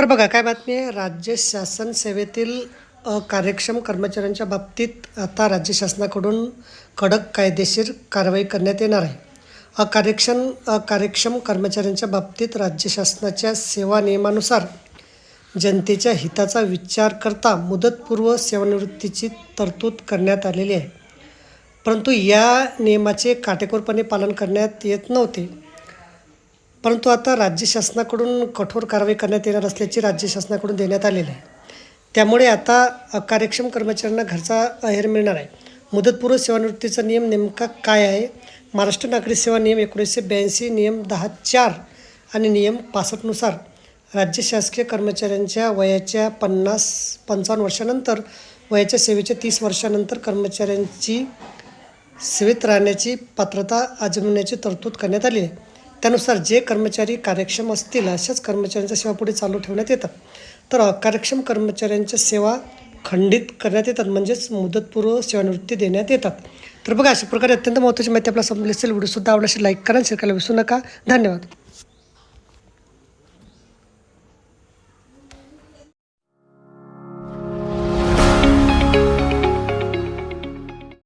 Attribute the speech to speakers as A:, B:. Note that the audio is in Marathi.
A: तर बघा काय बातमी आहे? राज्य शासन सेवेतील कार्यक्षम कर्मचाऱ्यांच्या बाबतीत आता राज्य शासनाकडून कडक कायदेशीर कारवाई करण्यात येणार आहे. अकार्यक्षम अकार्यक्षम कर्मचाऱ्यांच्या बाबतीत राज्य शासनाच्या सेवा नियमानुसार जनतेच्या हिताचा विचार करता मुदतपूर्व सेवानिवृत्तीची तरतूद करण्यात आलेली आहे. परंतु या नियमाचे काटेकोरपणे पालन करण्यात येत नव्हते. परंतु आता राज्य शासनाकडून कठोर कारवाई करण्यात येणार असल्याची राज्य शासनाकडून देण्यात आलेली आहे. त्यामुळे आता कार्यक्षम कर्मचाऱ्यांना घरचा अहेर मिळणार आहे. मुदतपूर्व सेवानिवृत्तीचा नियम नेमका काय आहे? महाराष्ट्र नागरी सेवा नियम एकोणीसशे ब्याऐंशी नियम दहा चार आणि नियम पासष्टनुसार राज्य शासकीय कर्मचाऱ्यांच्या वयाच्या पन्नास पंचावन्न वर्षानंतर वयाच्या सेवेच्या तीस वर्षानंतर कर्मचाऱ्यांची सेवेत राहण्याची पात्रता आजमवण्याची तरतूद करण्यात आली आहे. त्यानुसार जे कर्मचारी कार्यक्षम असतील अशाच कर्मचाऱ्यांच्या सेवा पुढे चालू ठेवण्यात येतात. तर अकार्यक्षम कर्मचाऱ्यांच्या सेवा खंडित करण्यात येतात म्हणजेच मुदतपूर्व सेवानिवृत्ती देण्यात येतात. तर बघा अशा प्रकारे अत्यंत महत्त्वाची माहिती आपल्याला समजली असेल व्हिडिओसुद्धा आवडल्यास लाईक करा शेअर करायला विसरू नका. धन्यवाद.